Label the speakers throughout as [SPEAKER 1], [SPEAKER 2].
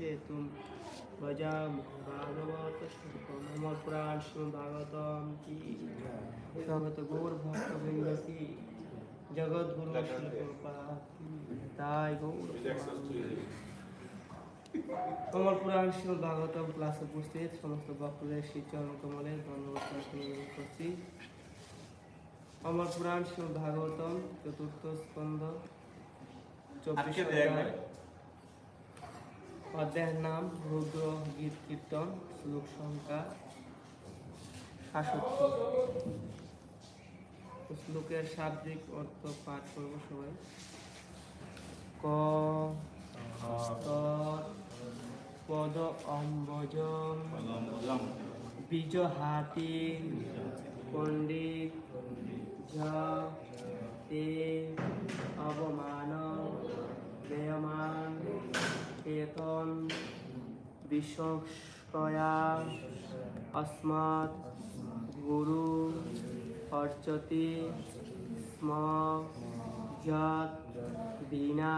[SPEAKER 1] सेतुं भजामभागवत मम पुराण श्रीमद् भागवतम की समत गौर भक्त वृंद की जगत गुरु श्री प्रभुपाद की তাই গৌর কমল পুরাণ শ্রীমদ ভাগবতম ক্লাসে উপস্থিত সমস্ত ভক্তদের শ্রী চরণ কমলের ধন্যবাদ প্রার্থনা করছি কমল পুরাণ শ্রীমদ ভাগবতম চতুর্থ স্কন্ধ চব্বিশ
[SPEAKER 2] আজকে দেখ
[SPEAKER 1] অধ্যায়। অধ্যায়ের নাম রুদ্র গীত কীর্তন, শ্লোক সংখ্যা সাতষট্টি। শ্লোকের শাব্দিক অর্থ পাঠ করব সবাই। ক পদ বীজ, হাতি, পণ্ডিত ঝ তে অবমান দেয়মান কেতন বিশ্বস্কয়া অস্মাৎ গুরু অর্চতি স্ম বিনা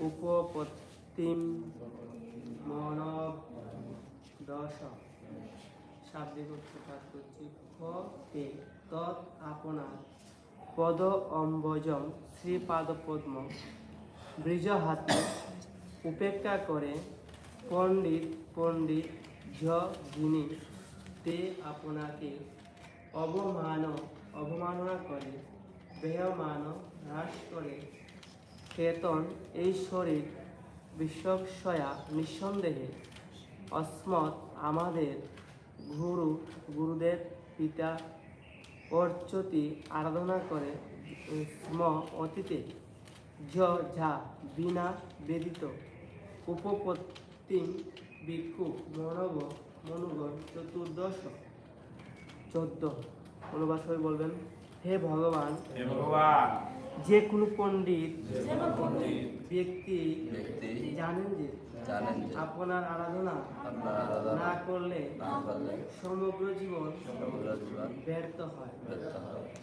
[SPEAKER 1] উপপত্তিম মনব দশ শাব্দিক অর্থ করছি খ তৎ আপনার পদ অম্বজম শ্রীপাদ পদ্ম বৃজ হাতে উপেক্ষা করে, পণ্ডিত পণ্ডিত ঝ যিনি তে আপনাকে অবমান অবমাননা করে দেহমান হ্রাস করে। চেতন এই শরীর বিশ্বসয়া নিঃসন্দেহে অস্মৎ আমাদের গুরু, গুরুদেব, পিতা, অর্চতি আরাধনা করে, স্ম অতীতে। য যা বিনা বেদিত উপপত্তি ভিক্ষু মনব মনুগণ চতুর্দশ চোদ্দ। অনুবাদ হয়ে বলবেন। হে ভগবান
[SPEAKER 2] হে ভগবান।
[SPEAKER 1] যে কোনো পণ্ডিত ব্যক্তি জানেন যে আপনার আরাধনা না করলে সমগ্র জীবন ব্যর্থ হয়।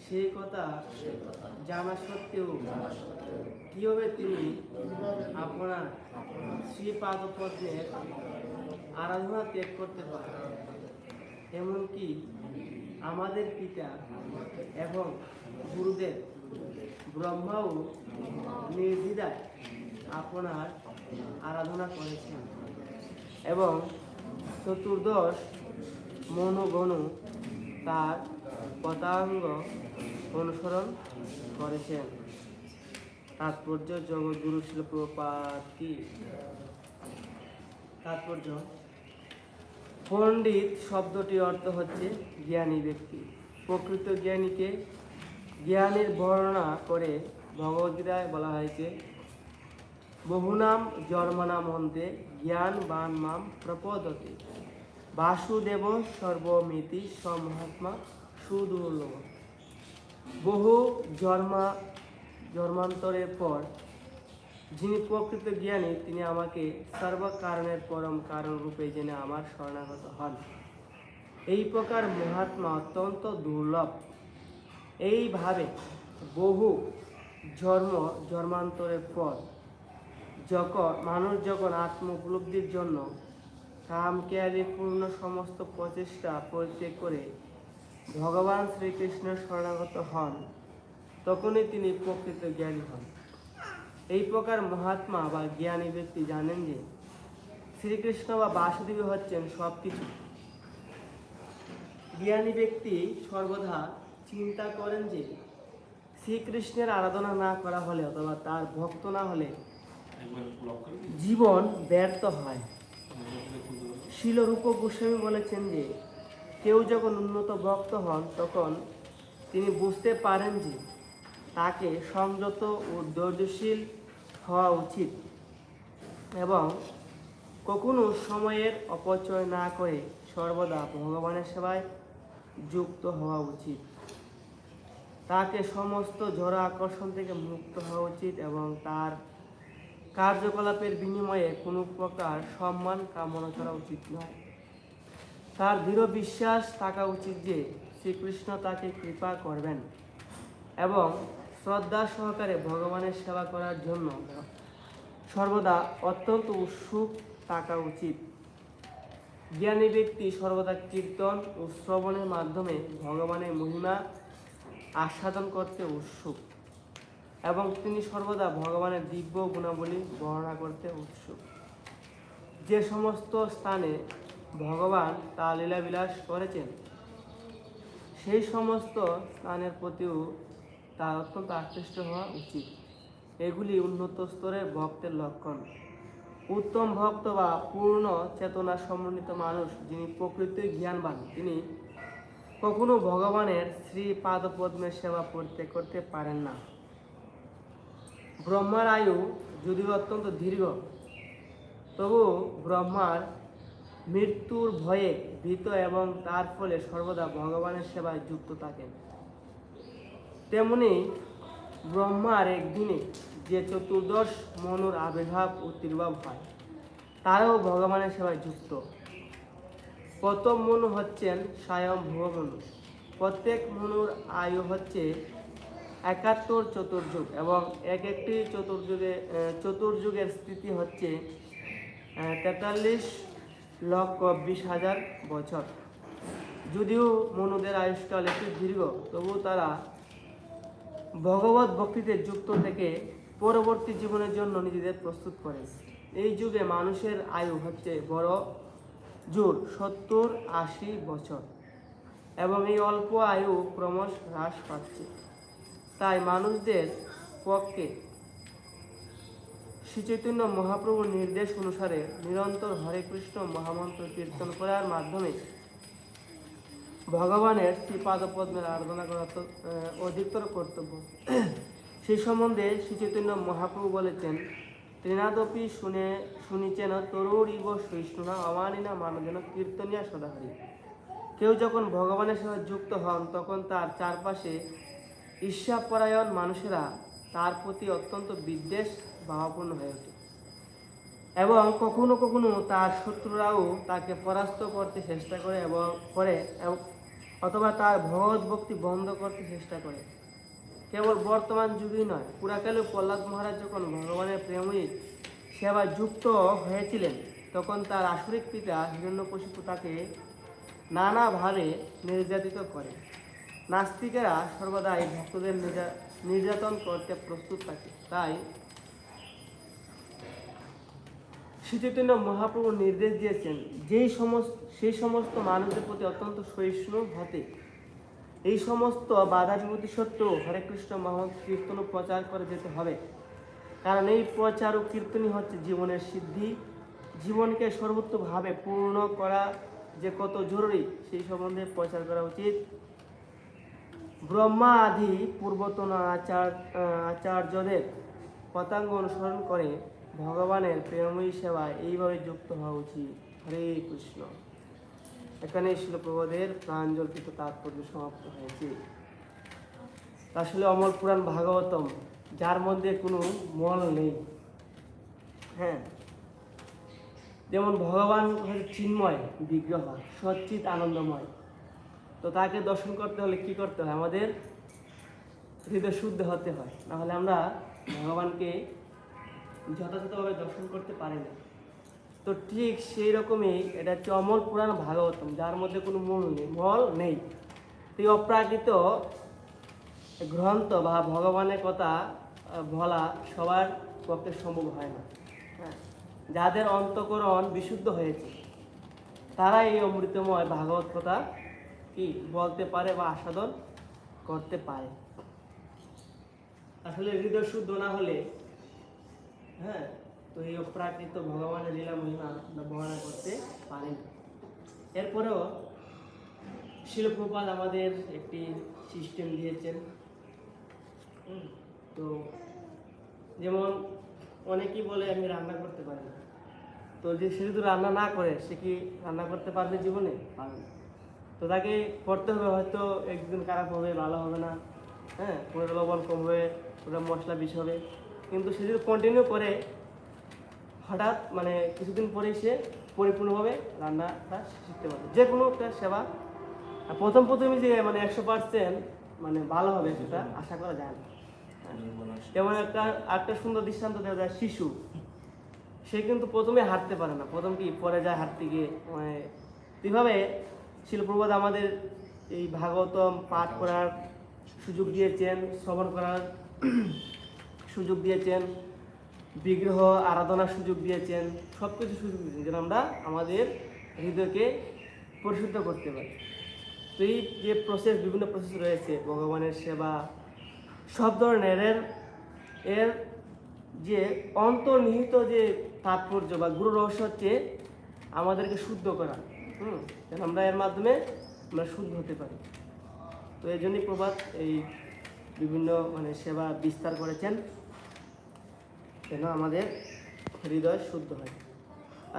[SPEAKER 1] সেই কথা জানা সত্ত্বেও
[SPEAKER 3] জানা সত্ত্বেও
[SPEAKER 1] কীভাবে তিনি আপনার শ্রীপাদ পদ্মের আরাধনা ত্যাগ করতে পারেন? এমনকি আমাদের পিতা এবং গুরুদেব ব্রহ্মাও নির্দ্বিধায় আপনার আরাধনা করেছেন এবং চতুর্দশ মনোগণ তার পতাঙ্গ অনুসরণ করেছেন। তাৎপর্য জগৎগুরু শিল্পপাত কি? তাৎপর্য পণ্ডিত শব্দটি অর্থ হচ্ছে জ্ঞানী ব্যক্তি। প্রকৃত জ্ঞানীকে জ্ঞানের বর্ণনা করে ভগবদ্গীতায় বলা হয়েছে, বহুনাম জন্মনাম অন্তে জ্ঞান বান মাম প্রপদতে। বাসুদেব সর্বমিতি সমহাত্মা সুদুর্লভ। বহু জন্মা, জন্মান্তরের পর যিনি প্রকৃত জ্ঞানী, তিনি আমাকে সর্বকারণের পরম কারণ রূপে জেনে আমার শরণাগত হন। এই প্রকার মহাত্মা অত্যন্ত দুর্লভ। এইভাবে বহু ধর্ম ধর্মান্তরের পর যখন, মানুষ যখন আত্ম উপলব্ধির জন্য কাম কেয়ারে পূর্ণ সমস্ত প্রচেষ্টা পরিত্যাগ করে ভগবান শ্রীকৃষ্ণের শরণাগত হন, তখনই তিনি প্রকৃত জ্ঞানী হন। এই প্রকার মহাত্মা বা জ্ঞানী ব্যক্তি জানেন যে শ্রীকৃষ্ণ বা বাসুদেবী হচ্ছেন সব কিছু জ্ঞানী ব্যক্তি সর্বদা চিন্তা করেন যে শ্রীকৃষ্ণের আরাধনা না করা হলে অথবা তার ভক্ত না হলে। জীবন ব্যর্থ হয় শিলরূপ গোস্বামী বলেছেন যে কেউ যখন উন্নত ভক্ত হন তখন তিনি বুঝতে পারেন যে তাকে সংযত ও ধৈর্যশীল হওয়া উচিত এবং কখনো সময়ের অপচয় না করে সর্বদা ভগবানের সেবায় যুক্ত হওয়া উচিত। তাকে সমস্ত জড় আকর্ষণ থেকে মুক্ত হওয়া উচিত এবং তার কার্যকলাপের বিনিময়ে কোনো প্রকার সম্মান কামনা করা উচিত নয়। তার দৃঢ় বিশ্বাস থাকা উচিত যে শ্রীকৃষ্ণ তাকে কৃপা করবেন এবং শ্রদ্ধা সহকারে ভগবানের সেবা করার জন্য সর্বদা অত্যন্ত উৎসুক থাকা উচিত। জ্ঞানী ব্যক্তি সর্বদা কীর্তন ও শ্রবণের মাধ্যমে ভগবানের মহিমা আস্বাদন করতে উৎসুক এবং তিনি সর্বদা ভগবানের দিব্য গুণাবলী বর্ণনা করতে উৎসুক। যে সমস্ত স্থানে ভগবান তা লীলাবিলাস করেছেন, সেই সমস্ত স্থানের প্রতিও তার অত্যন্ত আকৃষ্ট হওয়া উচিত। এগুলি উন্নত স্তরের ভক্তের লক্ষণ। উত্তম ভক্ত বা পূর্ণ চেতনা সমন্বিত মানুষ যিনি প্রকৃতির জ্ঞানবান, তিনি কখনো ভগবানের শ্রী পাদপদ্মের সেবা করতে করতে পারেন না। ব্রহ্মার আয়ু যদিও অত্যন্ত দীর্ঘ, তবু ব্রহ্মার মৃত্যুর ভয়ে ভীত এবং তার ফলে সর্বদা ভগবানের সেবায় যুক্ত থাকেন। তেমনি ব্রহ্মার একদিনে যে চতুর্দশ মনুর আবির্ভাব ও তির্ভাব হয়, তারাও ভগবানের সেবায় যুক্ত। প্রথম মনু হচ্ছেন স্বয়ং ভুবমনু প্রত্যেক মনুর আয়ু হচ্ছে একাত্তর চতুর্যুগ এবং এক একটি চতুর্যুগে চতুর্যুগের স্থিতি হচ্ছে তেতাল্লিশ লক্ষ বিশ হাজার বছর। যদিও মনুদের আয়ুষ্কাল একটু দীর্ঘ তবু তারা ভগবত ভক্তিতে যুক্ত থেকে পরবর্তী জীবনের জন্য নিজেদের প্রস্তুত করে এই যুগে মানুষের আয়ু হচ্ছে বড় জোর, সত্তর আশি বছর। এবং এই অল্প আয়ু ক্রমশ হ্রাস পাচ্ছে। তাই মানুষদের পক্ষে শ্রীচৈতন্য মহাপ্রভুর নির্দেশ অনুসারে নিরন্তর হরে কৃষ্ণ মহামন্ত্র কীর্তন করার মাধ্যমে ভগবানের শ্রীপাদপদ্মের আরাধনা করা অধিকতর কর্তব্য। সেই সম্বন্ধে শ্রীচৈতন্য মহাপ্রভু বলেছেন তৃণাদপি শুনে, শুনিছেন তরুরিব সহিষ্ণুনা অমানিনা মানবেন কীর্তনিয়া সদাহরি। কেউ যখন ভগবানের সাথে যুক্ত হন, তখন তার চারপাশে ঈর্ষাপরায়ণ মানুষেরা তার প্রতি অত্যন্ত বিদ্বেষ ভাবাপূর্ণ হয়ে ওঠে। এবং কখনো কখনো তার শত্রুরাও তাকে পরাস্ত করতে চেষ্টা করে এবং, করে অথবা তার ভগবত ভক্তি বন্ধ করতে চেষ্টা করে। কেবল বর্তমান যুগেই নয়, পুরাকালে প্রহ্লাদ মহারাজ যখন ভগবানের প্রেমই সেবা যুক্ত হয়েছিলেন, তখন তার আসরিক পিতা হিরণ্যকশিপু তাকে নানাভাবে নির্যাতিত করে। নাস্তিকেরা সর্বদাই ভক্তদের নির্যা- নির্যাতন করতে প্রস্তুত থাকে, তাই শ্রীচৈতন্য মহাপ্রভু নির্দেশ দিয়েছেন, যেই সমস্ত সেই সমস্ত মানুষদের প্রতি অত্যন্ত সহিষ্ণু হতে। এই সমস্ত বাধা বিভূতি সত্ত্বেও হরে কৃষ্ণ মহা কীর্তন প্রচার করে যেতে হবে। কারণ এই প্রচার ও কীর্তনই হচ্ছে জীবনের সিদ্ধি। জীবনকে সর্বোত্তভাবে পূর্ণ করা যে কত জরুরি, সেই সম্বন্ধে প্রচার করা উচিত। ব্রহ্মা আদি পূর্বতন আচার আচার্যদের পতাঙ্গ অনুসরণ করে ভগবানের প্রেমময়ী সেবায় এইভাবে যুক্ত হওয়া উচিত। হরে কৃষ্ণ। এখানে শিলপ্রবাদের প্রাঞ্জলকৃত তাৎপর্য সমাপ্ত হয়েছে। আসলে অমর পুরাণ ভাগবতম, যার মধ্যে কোনো মল নেই। হ্যাঁ। যেমন ভগবান চিন্ময়, বিগ্রহ সচ্চিত আনন্দময়। তো তাকে দর্শন করতে হলে কি করতে হয়? আমাদের হৃদয় শুদ্ধ হতে হয়। নাহলে আমরা ভগবানকে যথাযথভাবে দর্শন করতে পারে না তো ঠিক সেই রকমই এটা হচ্ছে অমল পুরাণ ভাগবতম যার মধ্যে কোনো মূল নেই মল নেই। তো এই অপ্রাকৃত গ্রন্থ বা ভগবানের কথা বলা সবার পক্ষে সম্ভব হয় না। হ্যাঁ। যাদের অন্তকরণ বিশুদ্ধ হয়েছে তারা এই অমৃতময় ভাগবত কথা কি বলতে পারে বা আস্বাদন করতে পারে। আসলে হৃদয় শুদ্ধ না হলে হ্যাঁ তো এই অপ্রাকৃত ভগবানের লীলা মহিমা বর্ণনা করতে পারি। না এরপরেও শিলপ্রপাত আমাদের একটি সিস্টেম দিয়েছেন। তো যেমন অনেকেই বলে, আমি রান্না করতে পারি না। তো যে সে যদি রান্না না করে, সে কি রান্না করতে পারবে জীবনে? পারবে না। তো তাকে করতে হবে, হয়তো একদিন খারাপ হবে, ভালো হবে না। হ্যাঁ কোনো লবণ কম হবে কোনো মশলা বেশি হবে। কিন্তু সে যদি কন্টিনিউ করে, হঠাৎ মানে কিছুদিন পরেই সে পরিপূর্ণভাবে রান্নাটা শিখতে পারবে। যে কোনো একটা সেবা। প্রথম প্রথমই যে মানে একশো পার্সেন্ট মানে ভালো হবে সেটা আশা করা যায় না। যেমন একটা একটা সুন্দর দৃষ্টান্ত দেওয়া যায়, শিশু। সে কিন্তু প্রথমে হাঁটতে পারে না। প্রথম কি পরে যায় হাঁটতে গিয়ে মানে এইভাবে শিলপ্রবাদ আমাদের এই ভাগবতম পাঠ করার সুযোগ দিয়েছেন, শ্রবণ করার সুযোগ দিয়েছেন, বিগ্রহ, আরাধনার সুযোগ দিয়েছেন সব কিছু সুযোগ দিয়েছেন যেন আমরা আমাদের হৃদয়কে পরিশুদ্ধ করতে পারি। তো এই যে প্রসেস বিভিন্ন প্রসেস রয়েছে, ভগবানের সেবা, সব ধরনের, এর এর যে অন্তর্নিহিত যে তাৎপর্য বা গুরু রহস্য হচ্ছে আমাদেরকে শুদ্ধ করা, হুম আমরা এর মাধ্যমে আমরা শুদ্ধ হতে পারি। তো এই জন্যই প্রভাত এই বিভিন্ন মানে সেবা বিস্তার করেছেন। যেন আমাদের হৃদয় শুদ্ধ হয়?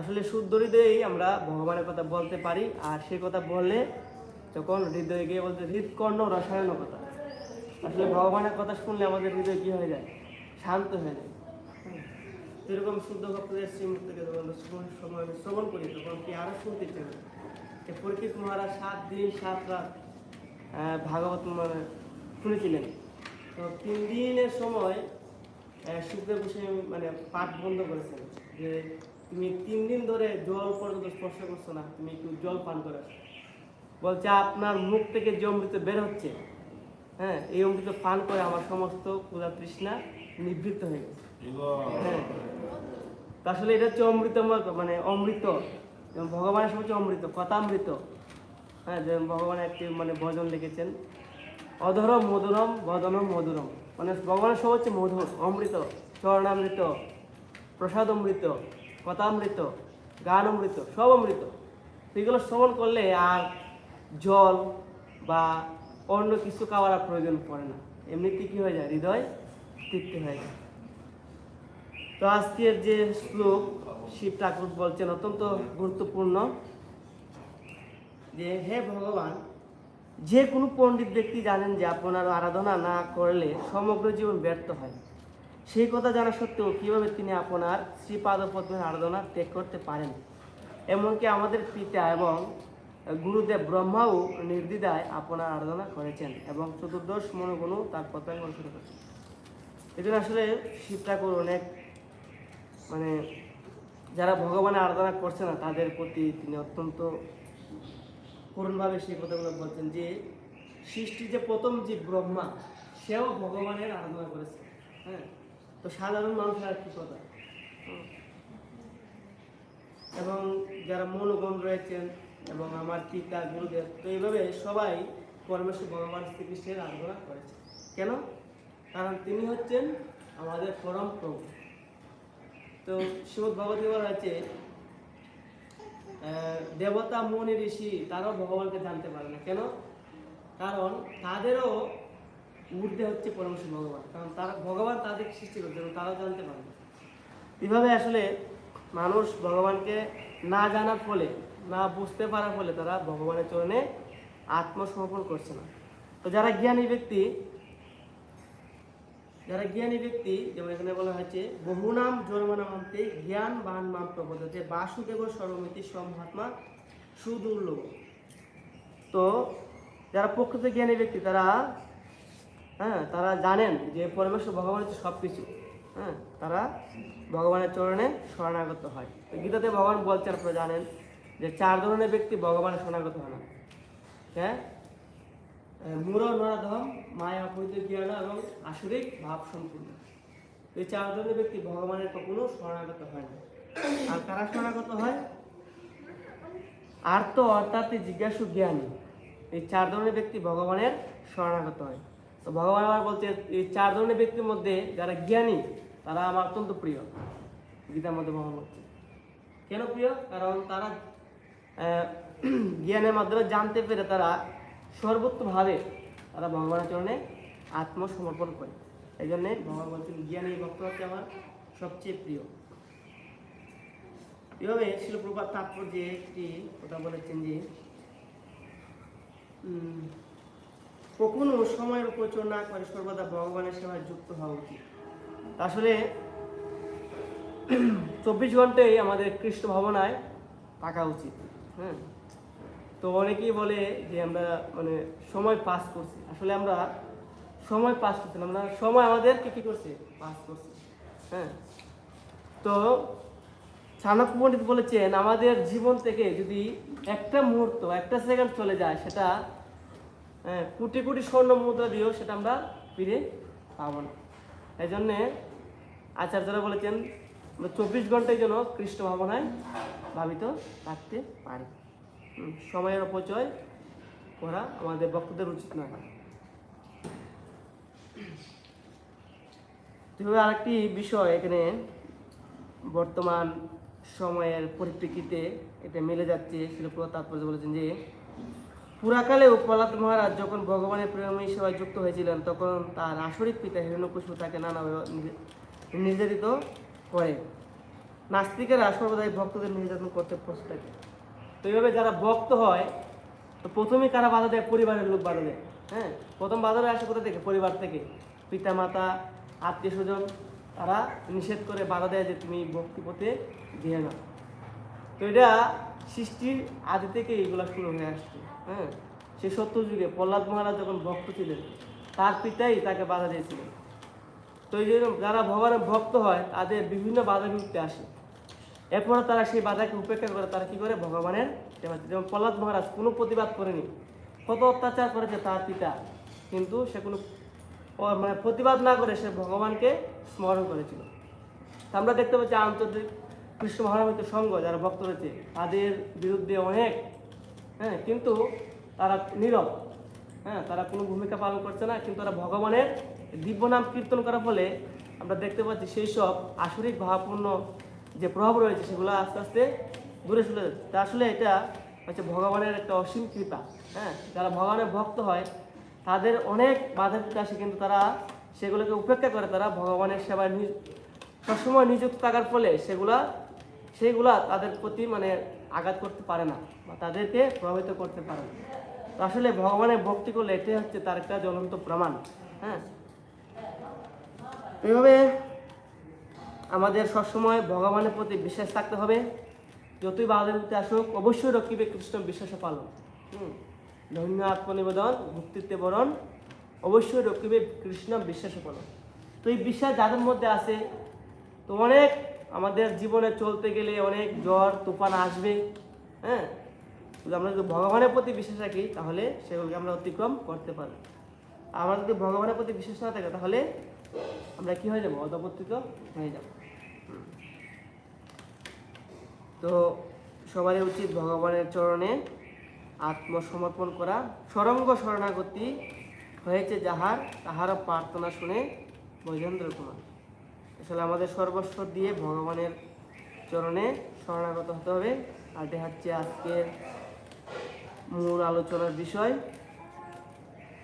[SPEAKER 1] আসলে শুদ্ধ হৃদয়েই আমরা ভগবানের কথা বলতে পারি, আর সেই কথা বললে তখন হৃদয়ে গিয়ে বলতে হৃদকর্ণ রসায়ন কথা। আসলে ভগবানের কথা শুনলে আমাদের হৃদয় কী হয়ে যায়? শান্ত হয়ে যায়। হুম। যেরকম শুদ্ধ ভক্তদের শ্রীমূর্তিকে যখন সময় আমি শ্রবণ করি, তখন কি আরও শুনতে চাই যে পরীক্ষিত মহারাজ সাত দিন, সাত রাত ভাগবত শুনেছিলেন। তো তিন দিনের সময় সুখদেব গোস্বামী মানে পাঠ বন্ধ করেছেন যে তুমি তিন দিন ধরে জল পর্যন্ত স্পর্শ করছ না, তুমি একটু জল পান করে বলছে, আপনার মুখ থেকে যে অমৃত বের হচ্ছে হ্যাঁ এই অমৃত পান করে আমার সমস্ত পূজা তৃষ্ণা নিবৃত্ত হয়ে গেছে। হ্যাঁ। আসলে এটা হচ্ছে অমৃতময় মানে অমৃত। যেমন ভগবানের সব হচ্ছে অমৃত কথামৃত হ্যাঁ যেমন ভগবান একটি মানে ভজন লিখেছেন, অধরম মধুরম, বদনম মধুরম। মানে ভগবানের সব হচ্ছে মধুর অমৃত, চরণামৃত প্রসাদ অমৃত কথামৃত গান অমৃত সব অমৃত এগুলো শ্রবণ করলে আর জল বা অন্য কিছু খাওয়ার আর প্রয়োজন পড়ে না। এমনিতে কি হয়ে যায়? হৃদয় তৃপ্তি হয়ে যায়। তো আজকের যে শ্লোক শিব ঠাকুর বলছেন অত্যন্ত গুরুত্বপূর্ণ যে, হে ভগবান যে কোনো পণ্ডিত ব্যক্তি জানেন যে আপনার আরাধনা না করলে সমগ্র জীবন ব্যর্থ হয়। সেই কথা জানা সত্ত্বেও কীভাবে তিনি আপনার শ্রীপাদ পদ্মের আরাধনা ত্যাগ করতে পারেন? এমনকি আমাদের পিতা এবং গুরুদেব ব্রহ্মাও নির্দ্বিধায় আপনার আরাধনা করেছেন এবং চতুর্দশ মনোগুণও তার কথায় অনুসরণ করেছেন। এই জন্য আসলে শিব ঠাকুর অনেক মানে যারা ভগবানের আরাধনা করছে না, তাদের প্রতি তিনি অত্যন্ত করুণভাবে সেই কথাগুলো বলছেন যে, সৃষ্টি যে প্রথম যে ব্রহ্মা, সেও ভগবানের আরাধনা করেছে। হ্যাঁ? তো সাধারণ মানুষের আর কি কথা? এবং যারা মনোগণ রয়েছেন এবং আমার পিতা, গুরুদেব, তো এইভাবে সবাই পরমেশ্বর ভগবান শ্রীকৃষ্ণের আরাধনা করেছে। কেন? কারণ তিনি হচ্ছেন আমাদের পরম প্রভু। তো শ্রীমদ ভগবতী বলা আছে দেবতা, মুনি, ঋষি, তারাও ভগবানকে জানতে পারে না। কেন? কারণ তাদেরও ঊর্ধ্বে হচ্ছে পরমেশ্বর ভগবান। কারণ তারা ভগবান তাদের সৃষ্টি করছে এবং তারাও জানতে পারে না। এভাবে আসলে মানুষ ভগবানকে না জানার ফলে, না বুঝতে পারার ফলে তারা ভগবানের চরণে আত্মসমর্পণ করছে না। তো যারা জ্ঞানী ব্যক্তি যারা জ্ঞানী ব্যক্তি, যেমন এখানে বলা হয়েছে, বহুনাম জন্মনামান্তে জ্ঞান বান মাম প্রবোধতে বাসুদেব সর্বমিতি সমহাত্মা সুদুর্লভ তো, যারা প্রকৃত জ্ঞানী ব্যক্তি, তারা হ্যাঁ তারা জানেন যে পরমেশ্বর ভগবান হচ্ছে সব কিছু হ্যাঁ তারা ভগবানের চরণে শরণাগত হয়। গীতাতে ভগবান বলছেন, আপনারা জানেন যে চার ধরনের ব্যক্তি ভগবানের শরণাগত হয় না। হ্যাঁ? মূর, নরাধম মায়া অপরিত জ্ঞান এবং আসরিক ভাব সম্পূর্ণ। এই চার ধরনের ব্যক্তি ভগবানের কখনো শরণাগত হয় না। আর কারা শরণাগত হয়? আর্ত অর্থাৎ জিজ্ঞাসু জ্ঞানী। এই চার ধরনের ব্যক্তি ভগবানের শরণাগত হয়। তো ভগবান আবার বলতে এই চার ধরনের ব্যক্তির মধ্যে যারা জ্ঞানী, তারা আমার অত্যন্ত প্রিয়। গীতার মধ্যে ভগবান বলছে। কেন প্রিয়? কারণ তারা জ্ঞানের মাধ্যমে জানতে পেরে তারা সর্বোত্তভাবে তারা ভগবানের চরণে আত্মসমর্পণ করে। এই জন্যে ভগবান বলছেন জ্ঞানী ভক্ত হচ্ছে আমার সবচেয়ে প্রিয়। এভাবে শিলপ্রপাত তাৎপর্যে একটি কথা বলেছেন যে কখনো সময়ের উপচয় না করে সর্বদা ভগবানের সেবায় যুক্ত হওয়া উচিত। আসলে চব্বিশ ঘন্টাই আমাদের কৃষ্ণ ভাবনায় থাকা উচিত। হ্যাঁ তো অনেকেই বলে যে আমরা মানে সময় পাস করছি। আসলে আমরা সময় পাস করছি না। আমরা সময় আমাদেরকে কী করছে? পাস করছে। হ্যাঁ। তো চাণক্য পণ্ডিত বলেছেন আমাদের জীবন থেকে যদি একটা মুহূর্ত একটা সেকেন্ড চলে যায় সেটা হ্যাঁ, কোটি কোটি স্বর্ণ মুদ্রা দিয়েও সেটা আমরা ফিরে পাবো না। এই জন্যে আচার্যরা বলেছেন চব্বিশ ঘন্টায় যেন কৃষ্ণ ভাবনায় ভাবিত থাকতে পারি। সময়ের অপচয় করা আমাদের বক্তদের উচিত নয়। তবে আরেকটি বিষয় এখানে বর্তমান সময়ের পরিপ্রেক্ষিতে এটা মিলে যাচ্ছে শিলপ্রভু তাৎপর্য বলেছেন যে পুরাকালে প্রহ্লাদ মহারাজ যখন ভগবানের প্রেমী সেবায় যুক্ত হয়েছিলেন, তখন তার আসরিক পিতা হিরণ্যকশিপু তাকে নানাভাবে নির্যাতিত করে। নাস্তিকেরা সর্বদাই ভক্তদের নির্যাতন করতে প্রস্তুত তো এইভাবে যারা ভক্ত হয়, তো প্রথমেই কারা বাধা দেয়? পরিবারের লোক বাধা দেয়। হ্যাঁ? প্রথম বাজারে আসে কোথা থেকে? পরিবার থেকে। পিতা মাতা আত্মীয় স্বজন তারা নিষেধ করে বাধা দেয় যে তুমি ভক্তি পথে দিয়ে না। তো এটা সৃষ্টির আদি থেকে এগুলা শুরু হয়ে আসছে হ্যাঁ? সে সত্য যুগে প্রহ্লাদ মহারাজ যখন ভক্ত ছিলেন, তার পিতাই তাকে বাধা দিয়েছিলেন। তো এই জন্য যারা ভগবানের ভক্ত হয়, তাদের বিভিন্ন বাধা বিপত্তি আসে। এরপরে তারা সেই বাধাকে উপেক্ষা করে, তারা কি করে? ভগবানের যেমন প্রহ্লাদ মহারাজ কোনো প্রতিবাদ করেনি। কত অত্যাচার করেছে তার পিতা। কিন্তু সে কোনো মানে প্রতিবাদ না করে সে ভগবানকে স্মরণ করেছিল। আমরা দেখতে পাচ্ছি আন্তর্জাতিক কৃষ্ণ মহানমিত সংঘ, যারা ভক্ত রয়েছে, তাদের বিরুদ্ধে অনেক হ্যাঁ কিন্তু তারা নীরব। হ্যাঁ তারা কোনো ভূমিকা পালন করছে না, কিন্তু তারা ভগবানের দিব্য নাম কীর্তন করার ফলে আমরা দেখতে পাচ্ছি সেই সব আসরিক ভাবপূর্ণ যে প্রভাব রয়েছে, সেগুলো আস্তে আস্তে দূরে চলে যাচ্ছে। আসলে এটা হচ্ছে ভগবানের একটা অসীম কৃপা হ্যাঁ? যারা ভগবানের ভক্ত হয়, তাদের অনেক বাধা দিতে আসে, কিন্তু তারা সেগুলোকে উপেক্ষা করে, তারা ভগবানের সেবায় সবসময় নিযুক্ত থাকার ফলে সেগুলা সেইগুলা তাদের প্রতি মানে আঘাত করতে পারে না বা তাদেরকে প্রভাবিত করতে পারে না। তো আসলে ভগবানের ভক্তি করলে এটাই হচ্ছে তার একটা জ্বলন্ত প্রমাণ হ্যাঁ? এইভাবে আমাদের সবসময় ভগবানের প্রতি বিশ্বাস থাকতে হবে। যতই বাধা দিতে আসুক, অবশ্যই রক্ষিবে কৃষ্ণ বিশ্বাসে পালন। ধন্য আত্মনিবেদন ভক্তিতে বরণ, অবশ্যই রক্ষিবে কৃষ্ণ বিশ্বাসে পালন। তো এই বিশ্বাস যাদের মধ্যে আছে, তো অনেক আমাদের জীবনে চলতে গেলে অনেক জ্বর, তুফান আসবে হ্যাঁ? আমরা যদি ভগবানের প্রতি বিশ্বাস রাখি, তাহলে সেগুলোকে আমরা অতিক্রম করতে পারি আমরা যদি ভগবানের প্রতি বিশ্বাস না থাকে, তাহলে আমরা কি হয়ে যাব? অধপতিত হয়ে যাব হুম। তো সবারই উচিত ভগবানের চরণে আত্মসমর্পণ করা। সরঙ্গ শরণাগতি হয়েছে যাহার, তাহারও প্রার্থনা শুনে বৈজেন্দ্র কুমার। আসলে আমাদের সর্বস্ব দিয়ে ভগবানের চরণে শরণাগত হতে হবে। আর এটা হচ্ছে আজকের মূল আলোচনার বিষয়।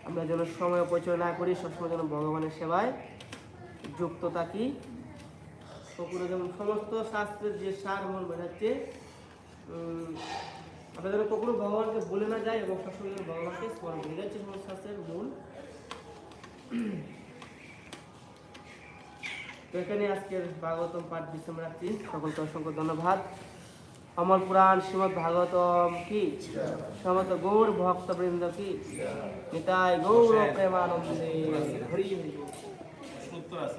[SPEAKER 1] আমরা যেন সময় অপচয় না করি, সবসময় যেন ভগবানের সেবায় যুক্ত থাকি। পুকুরে যেমন সমস্ত শাস্ত্রের যে সার মূল বোঝাচ্ছে আমরা যেন কখনো ভগবানকে বলে না যাই এবং সবসময় ভগবানকে স্মরণ করি। হচ্ছে সমস্ত শাস্ত্রের মূল। তো এখানে আজকের ভাগবতম পাঠ বিশ্রাম রাখছি। সকলকে অসংখ্য ধন্যবাদ। অমর পুরাণ শ্রীমদ ভাগবতম কি? সমস্ত গৌর ভক্তবৃন্দ কি? নিতাই গৌর প্রেমানন্দে। হরি হরি।
[SPEAKER 2] সত্তর আছে।